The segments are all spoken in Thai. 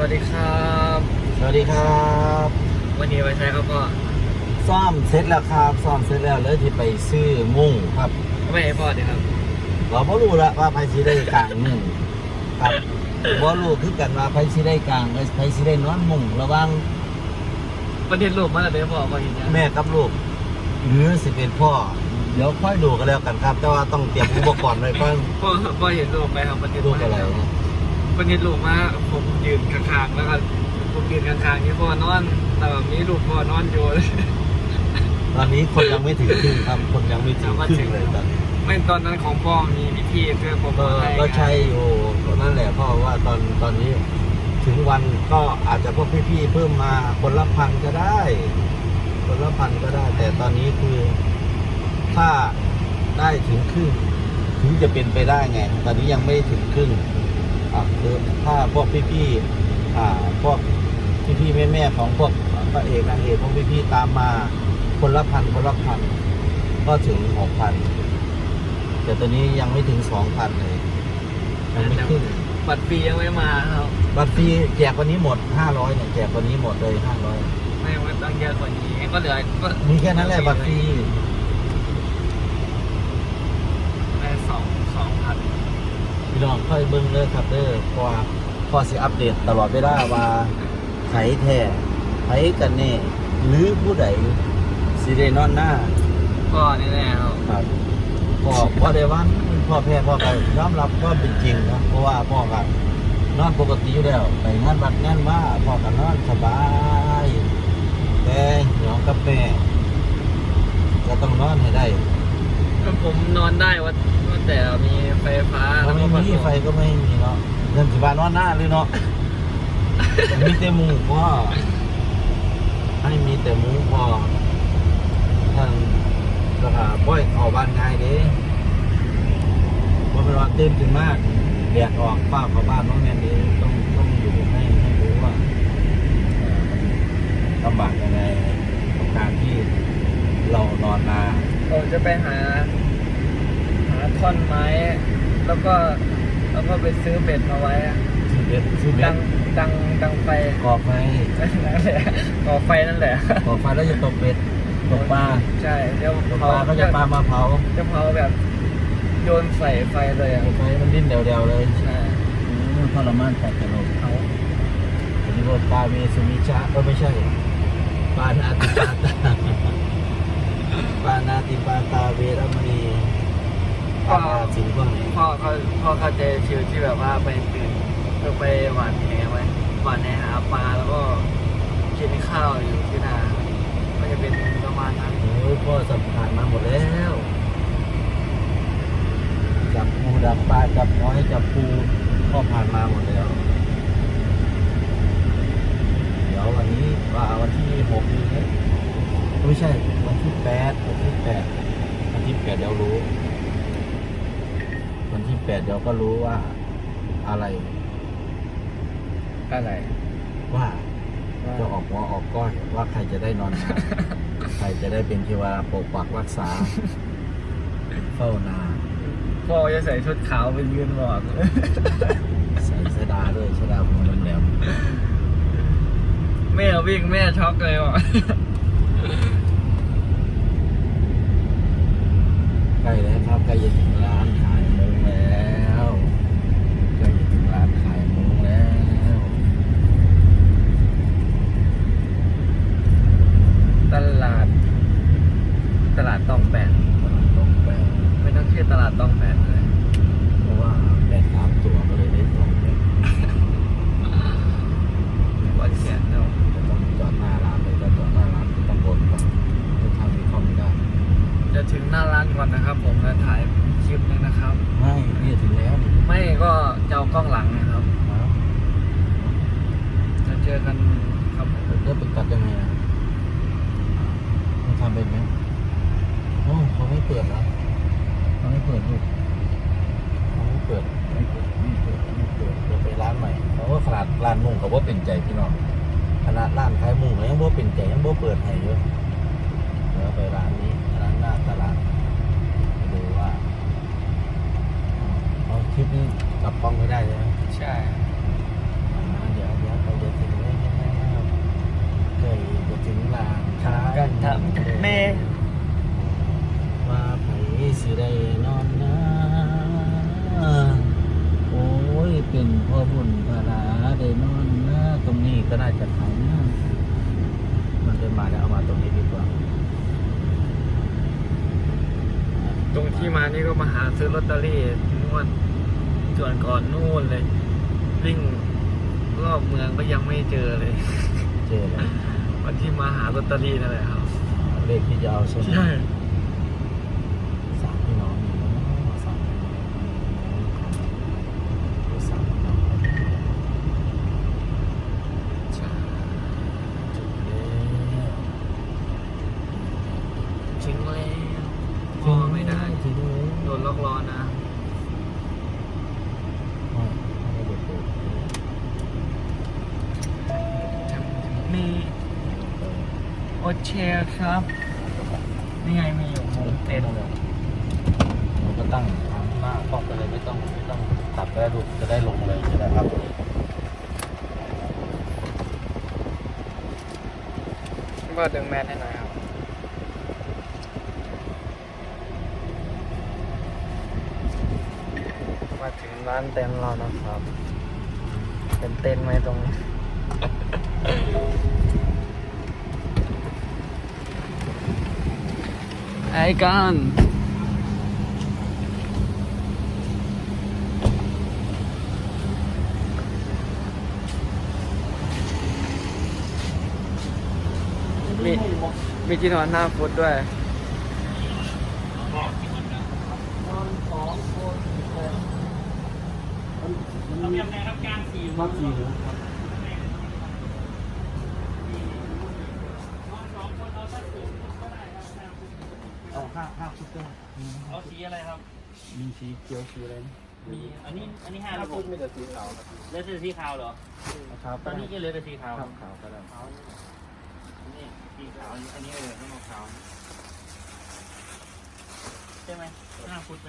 วัสดีครับ สวัสดีครับ วันนี้ไปใช้ครับพ่อซ่อมเสร็จแล้วครับซ่อมเสร็จแล้วเลยที่ไปซื้อมุ้งครับไม่ให้พ่อดีครับเราพอรู้แล้วว่าไพซีได้กลางมุ้งครับพอรู้คือกันว่าไพซีได้กลางไพซีได้นอนมุ้งระหว่างประเด็นรูปมาแล้วเดี๋ยวพ่อมาเห็นยังแม่กับลูกหรือสิเป็นพ่อเดี๋ยวค่อยดูกันแล้วกันครับ แต่ว่าต้องเตรียมอุปกรณ์ไว้ก่อนพ่อพ่อเห็นรูปไหมครับประเด็นลูกอะไร นะประเด็นรูปมาผมยืนข้างๆแล้วก็ผมยืนข้างๆนี่พ่อนอนแต่แบบนี้รูปพ่อนอนอยู่ตอนนี้คนยังไม่ถึงครึ่งครับ คนยังไม่ถึงครึ่งเลยตอนนี้ไม่ตอนนั้นของพ่อมีพิธีเพื่อผมก็ให้ก็ใช่อยู่นั่นแหละเพราะว่าตอนตอนนี้ถึงวันก็อาจจะพวกพี่ๆเพิ่มมาคนละพันก็ได้ คนละพันก็ได้ แต่ตอนนี้คือถ้าได้ถึงครึ่งถึงจะเป็นไปได้ไง ตอนนี้ยังไม่ถึงครึ่งอะ คือถ้าพวกพี่ๆอ่าพวกพี่ๆแม่ๆของพวกพระเอกนางเอกพวกพี่ๆตามมาคนละพันคนละพันก็ถึงหกพันแต่ตอนนี้ยังไม่ถึงสองพันเลยยังไม่ขึ้นบัตรฟรียังไม่มาครับบัตรฟรีแจกวันนี้หมด500เนี่ยแจกวันนี้หมดเลย500ไม่ไม่ต้องเยอะกว่านี้ก็เหลือก็มีแค่นั้นแหละบัตรฟรี แค่สองสองพัน พี่น้องค่อยเบิ้งเลยครับเด้อเพราะว่าพอสิอัปเดตตลอดเวลาว่าไผแท้ไผกันแน่หรือผู้ใดสิได้นอนหน้าพ่อนี่แน่ครับครับพ่อพ่อได้วันพ่อแพ้พ่อก็ยอมรับก็เป็นจริงนะเพราะว่าพ่อก็นอนปกติอยู่แล้วไปงานบัดงานว่าพ่อก็นอนสบายแต่หยองกับแม่ก็ต้องนอนให้ได้ ผมนอนได้ว่าว่าแต่มีไฟฟ้าถ้าแล้ว ไม่มีไฟก็ไม่มีเนาะเงินสิบาทนอนหน้าเลยเนาะมีแต่หมูพ่อให้มีแต่หมูพอท่านสถาบ่อยเข้าบ้านง่ายเด้ว่าเป็นว่าเตื่นขึ้นมากแดดออกฟ้าเข้าบ้านน้องแมนเด้ต้องต้องอยู่ให้ให้รู้ว่าลำบากยังไงกับการที่เรานอนนาผมจะไปหา หาท่อนไม้ แล้วก็แล้วก็ไปซื้อเบ็ดมาไว้อะซื้อเบ็ดซื้อเบ็ดัดงดังดังไฟก่อไฟนั่นแหละก่อไฟนั่นแหละก่อไฟแล้วจะตกเป็ดตกปลาใช่เดี๋ยวตกปลาก็จะปลามาเผาจะเผาแบบโยนใส่ไฟเลยอะไฟมันดิ้นเดียวๆเลยใช่ทรมานจัดกันเลยเอาอันนี้ว่าปลาเมสุมิชะก็ไม่ใช่ปลานาติปาตาปลานาติปาตาเวรมณีปลาสิงห์พวกนี้ พ่อ เขาพ่อเข้าใจฟิวที่แบบว่าไปตื่นเพื่อไปหวานแหไว้หวานแหหาปลาแล้วก็กินข้าวอยู่ที่นาก็จะเป็นประมาณนั้นโอ้ยพ่อสัมผัสมาหมดแล้วจับปูดับปลาจับน้อยจับปูพ่อผ่านมาหมดแล้ว เดี๋ยววันนี้ว่าวันที่หกนี้เนี่ไม่ใช่วันที่แปดวันที่แปดวันที่แปดเดี๋ยวรู้ วันที่แปดเดี๋ยวก็รู้ว่าอะไรอะไร ว่าจะออกหัวออกก้อนว่าใครจะได้นอนนาใครจะได้เป็นเทวดาปกปักรักษา เฝ้านาพ่อจะใส่ชุดขาวไปยืนบอกใส่สดาด้วยสดาหัวแหลมแม่วิ่งแม่ช็อกเลยว่ะๆใกล้แล้วครับใกล้จะถึงร้านขายมุ้งแล้วใกล้จะถึงร้านขายมุ้งแล้ว ตลาด ตลาดตองแปด ตรงไป ไม่ต้องชื่อตลาดตองแปดเลย เพราะว่าแบกสามตัวก็เลยได้สองแบบ วัดเขียนเนาะ จะต้องจอดหน้าร้านเลยก็จอดหน้าร้านต้องบนก่อนจะทำให้เข้าไม่ได้ จะ ถึงหน้าร้านก่อนนะครับ ผมจะถ่ายคลิปนี้นะครับ ไม่นี่ถึงแล้วนี่ไม่ก็จะเอากล้องหลังนะครับนะจะเจอกันครับเริ่มไปตัดยังไงอะมันทำเป็นไหมโอ้เขาไม่เปิดแล้วเขาไม่เปิดลูกเขาไม่เปิดไม่เปิดไม่เปิดไม่เปิดเดี๋ยวไปร้านใหม่เพราะว่าขนาดร้านมุงเขาว่าเป็นใจพี่น้องขนาดร้านขายมุงเขายังว่าเป็นใจยังว่าเปิดให้เยอะเดี๋ยวไปร้านนี้ ลาดตลาดดูว่าเอาคลิปนี้กลับกล้องไม่ได้ใช่ไหมใช่เดี๋ยวเดี๋ยวเราจะถึงแล้วนะครับเคยถึงล้ากันทำแม่ว่าไผสิได้นอนนะโอ้ยเป็นพ่อบุญลาได้นอนนะตรงนี้ก็น่าจะขายนะมันเป็นมาแล้วเอามาตรงนี้ดีกว่า ตรงที่มานี่ก็มาหาซื้อลอตเตอรี่งวดส่วนก่อนนู่นเลย วิ่งรอบเมืองก็ยังไม่เจอเลย เจอแล้ววันที่มาหาลอตเตอรี่นั่นแหละครับ เลขที่จะเอาใช่ไหม ใช่ สามพี่น้องมีแล้วเนาะสามพี่น้องอืมสามพี่น้องจุดแล้ว ถึงแล้วพอไม่ได้ ถึงแล้ว โดนล็อกล้อนะ อ๋อไม่ได้เปิด มี โอเชร์ครับ นี่ไงมีอยู่มุมเต็นท์มันก็ตั้งทางหน้าป้องไปเลยไม่ต้องไม่ต้องตัดก็ได้ดูจะได้ลงเลยจะได้ครับก็ดึงแมสให้หน่อยครับมาถึงร้านเต็นท์เรานะครับ เป็นเต็นท์ไหมตรงนี้ ไอ้กันมีมีที่นอนหน้าฟุตด้วยเรามีอะไรครับการสี่วัดสี่หรือเอาห้าห้าชุดก็ได้ เอาสีอะไรครับ มี สีเขียวสีอะไรนะมีอันนี้อันนี้ห้าห้าหรือหชุดกมีแต่สีขาวครับเหลือแต่สีขาวเหรอครับตอนนี้ก็เหลือแต่สีขาวครับขาวก็ได้ขาวอันนี้สีขาวอันนี้เออต้องเอาขาวใช่ไหมห้าฟุตไหม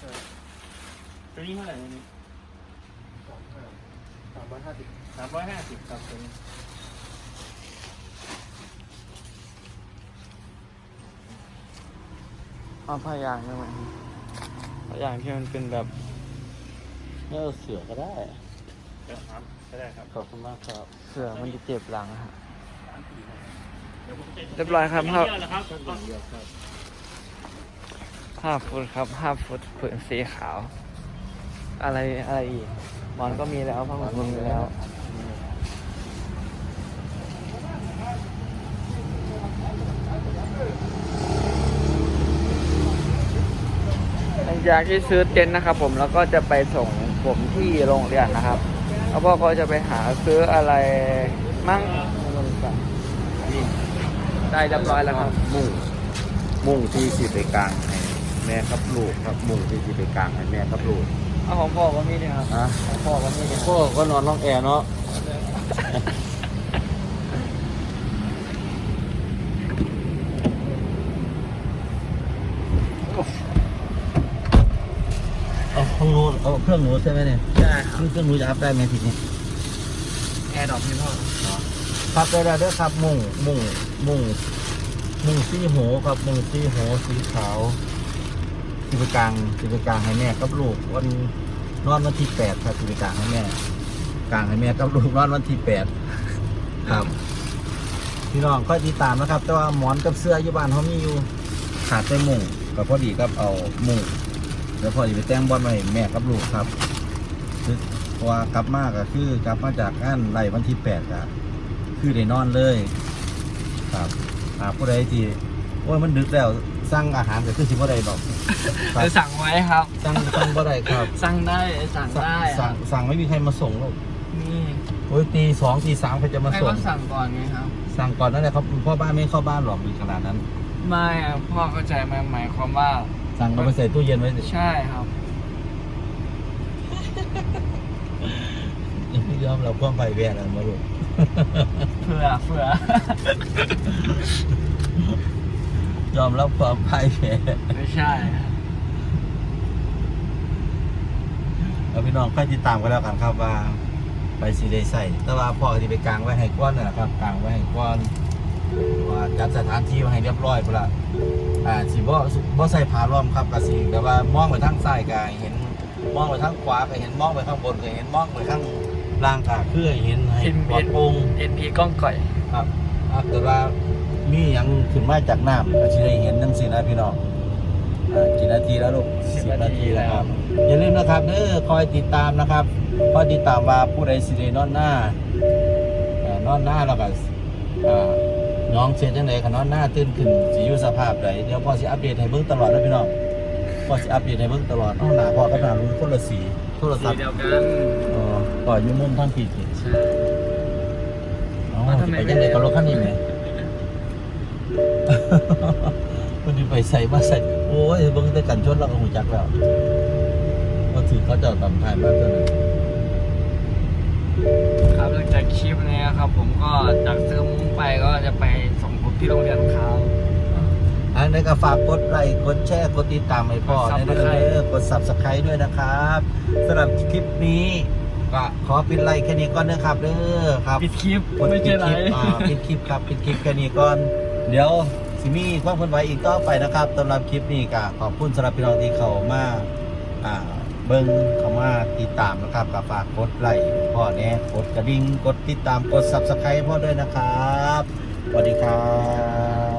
เออตัวนี้เท่าไหร่ตัวนี้สามร้อยห้าสิบสามร้อยห้าสิบครับตัวนี้เอาผ้ายางได้ไหม ผ้ายางที่มันเป็นแบบเนื้อเสือก็ได้เดี๋ยวครับก็ได้ครับ ขอบคุณมากครับ เสือมันจะเจ็บหลังอะครับเดี๋ยวผมจะเรียบร้อยครับเดียวเหรอครับเดียวครับห้าฟุตครับห้าฟุตผืนสีขาว อะไรอะไรอีกหมอนก็มีแล้วผ้าห่มก็มีแล้ว หลัง จากที่ซื้อเต็นท์นะครับ ผมแล้วก็จะไปส่งผมที่โรงเรียนนะครับแล้วพ่อก็จะไปหาซื้ออะไรมั่งนี่ได้เรียบร้อยแล้วครับมุ่งมุ่งที่สิไปกลางให้แม่ครับลูกครับมุ่งที่สิไปกลางให้แม่ครับลูกเอาของพ่อก็มีเนี่ยครับฮะของพ่อก็มีเนี่ยพ่อก็นอนห้องแอร์เนาะ เอาห้องนู้น เอาเครื่องหนูใช่ไหมเนี่ยใช่ครับเครื่องหนูจะอัพได้ไหมทีนี้แอร์ดรอปให้พ่อครับได้แล้วเด้อครับมุ่งมุ่งมุ่งมุ่งสีโหครับมุ่งสีโหสีขาวสีไปกลางสีไปกลางให้แม่กับลูกวันนอนวันที่แปดครับสีไปกลางให้แม่กลางให้แม่กับลูกนอนวันที่แปดครับพี่น้องก็ติดตามนะครับ แต่ว่าหมอนกับเสื้ออยู่บ้านเขามีอยู่ขาดแต่มุ่งก็พอดีกับเอามุ่ง แล้วพอดีไปแต่งบอลไว้ให้แม่กับลูกครับคือเพราะว่ากลับมาก็คือกลับมาจากงานไรวันที่แปดอะคือได้นอนเลย ครับหาผู้ใดที่โอ้ยมันดึกแล้วสั่งอาหารก็คือสิบ่ได้ดอกครับจะสั่งไว้ครับ สั่งสั่งบ่ได้ครับสั่งได้ สั่งสั่งได้สั่งสั่งไม่มีใครมาส่งหรอกนี่โอ้ยตีสองตีสามเขาจะมาให้ส่ง ก็สั่งก่อนไงครับ สั่งก่อนนั่นแหละครับพ่อบ้านไม่เข้าบ้านหรอกมีขนาดนั้น ไม่อะพ่อเข้าใจไหมหมายความว่า สั่งเราไปใส่ตู้เย็นไว้สิใช่ครับ ยังไม่ยอมเราความไปแวะแล้วมาลูกเผื่อเผื่อยอมรับความพ่ายแพ้ไม่ใช่แล้วพี่น้องค่อยติดตามกันแล้วกันครับว่า ไปสีได้ใส่แต่ว่าพ่อที่ไปกลางไว้ให้ก้อนนนแหละครับกลางไว้ให้ก้อน ว่าจัดสถานที่มาให้เรียบร้อยพุ่นละอ่าสิบ่บ่ใส่ผ้าร่วมครับก็สิแต่ว่ามองไปทางซ้ายก็เห็นมองไปทางขวาก็เห็นมองไปข้างบนก็เห็นมองไปข้างร่างกายคือให้เห็นให้เห็นปลอดโปร่งเอ็นพีกล้องก่อยครับถ้าเกิดว่ามีหยังขึ้นมาจากน้ำก็จะได้เห็นทั้งสินะพี่น้องอ่ากี่นาทีแล้วลูกสิบ10นาทีแล้วครับอย่าลืมนะครับเด้อคอยติดตามนะครับคอยติดตามว่าผู้ใดสิได้นอนหน้าเอ่อนอนหน้าแล้วก็อ่า น้องเสียจังไดคันนอนหน้าตื่นขึ้นสิอยู่สภาพใดเดี๋ยวพอสิอัปเดตให้เบิ่งตลอดนะพี่น้องพอสิอัปเดตให้เบิ่งตลอดเอาหน้าพอกับหน้ารุ่นคนละสีโทรสีศัพท์เดียวกันเอ๋อก่อนอยู่มุมทางผิดสิใช่อ๋ออ้าวสิทำไมไปไม่จังไดกับรถคันนี้ไหม มันสิไปใส่มาใส่โอ้ยเบิ่งแต่กันชนเราก็หูจักแล้วก็ถือเขาเจ้าตำทายมากเท่านั้นครับหลัง จากคลิปนี้ครับ ผมก็จากซื้อมุ้งไปก็จะไปส่งผมที่โรงเรียนเขาอันนี้ก็ฝากกดไลค์กดแชร์กดติดตามให้พ่อกดในเด้อ Subscribe เด้อกด Subscribe ด้วยนะครับสำหรับคลิปนี้ก็ขอปิดไลค์แค่นี้ก่อนนะครับเด้อครับปิดคลิปกดไม่ปิใช่ดไรคลิปอ่าปิดคลิปครับปิดคลิปแค่นี้ก่อน เดี๋ยวสิมีความเคลื่อนไหวอีกต่อไปนะครับสำหรับคลิปนี้ก็ขอบคุณสำหรับพี่น้องที่เข้ามาอ่า เบิ้งเข้ามาติดตามนะครับกับฝากกดไลค์พ่อแน่กดกระดิ่งกดติดตามกดซับสไครต์พ่อด้วยนะครับสวัสดีครับ